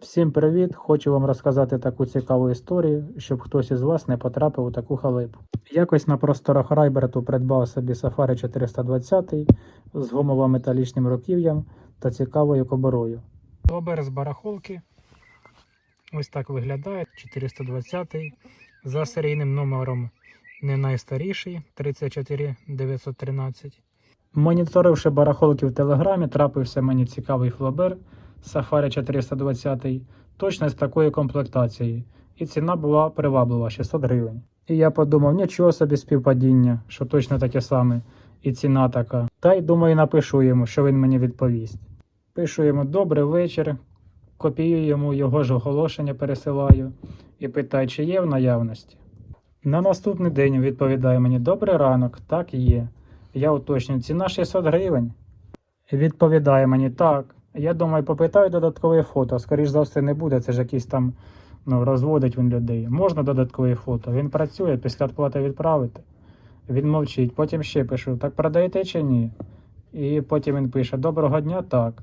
Всім привіт! Хочу вам розказати таку цікаву історію, щоб хтось із вас не потрапив у таку халепу. Якось на просторах Райберту придбав собі Safari 420 з гумово-металічним руків'ям та цікавою коборою. Флобер з барахолки. Ось так виглядає 420 за серійним номером не найстаріший 34913. Моніторивши барахолки в телеграмі, трапився мені цікавий флобер Safari 420, точно з такою комплектацією, і ціна була приваблива 600 гривень. І я подумав, нічого собі співпадіння, що точно таке саме, і ціна така. Та й думаю, напишу йому, що він мені відповість. Пишу йому добрий вечір, копіюю йому його ж оголошення, пересилаю і питаю, чи є в наявності. На наступний день відповідає мені добрий ранок, так є. Я уточнюю, ціна 600 гривень. Відповідає мені так. Я думаю, попитаю додаткове фото. Скоріш за все, не буде. Це ж якийсь там ну, розводить він людей. Можна додаткове фото. Він працює, після відплати відправити. Він мовчить. Потім ще пишу: так продаєте чи ні? І потім він пише: Доброго дня, так.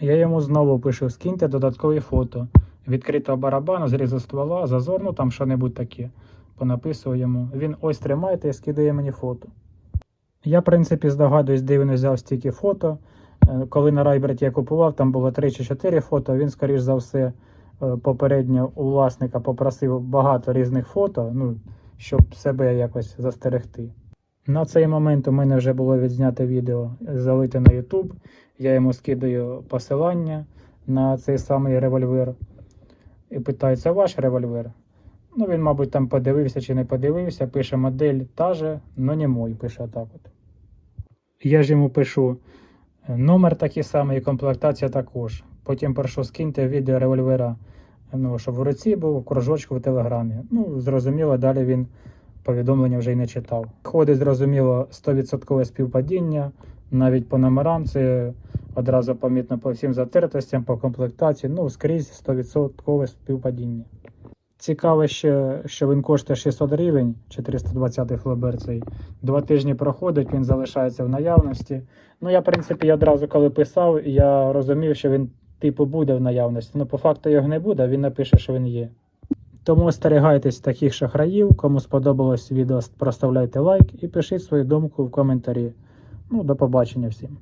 Я йому знову пишу: скиньте додаткові фото. Відкритого барабану, зрізу ствола, зазор, ну там що-небудь таке. Понаписую йому. Він ось тримайте і скидає мені фото. Я, в принципі, здогадуюсь, де він взяв стільки фото. Коли на Райберті я купував, там було 3 чи 4 фото. Він, скоріш за все, е, попередньо у власника попросив багато різних фото, ну, щоб себе якось застерегти. На цей момент у мене вже було відзнято відео залите на YouTube. Я йому скидаю посилання на цей самий револьвер і питаю, це ваш револьвер? Ну, він, мабуть, там подивився чи не подивився, пише модель та же, но не мой, пише так от. Я ж йому пишу номер такий самий, і комплектація також. Потім прошу скиньте відео револьвера, ну, щоб в руці був в кружочку в телеграмі. Ну, зрозуміло, далі він повідомлення вже й не читав. Ходить, зрозуміло, 100% співпадіння, навіть по номерам це одразу помітно по всім затертостям, по комплектації, ну, скрізь 100% співпадіння. Цікаво ще, що він коштує 600 гривень, 420 флебер цей. Два тижні проходить, він залишається в наявності. Ну, я, в принципі, я одразу коли писав, я розумів, що він типу буде в наявності. Ну, по факту його не буде, він напише, що він є. Тому остерігайтесь таких шахраїв. Кому сподобалось відео, проставляйте лайк і пишіть свою думку в коментарі. Ну, до побачення всім.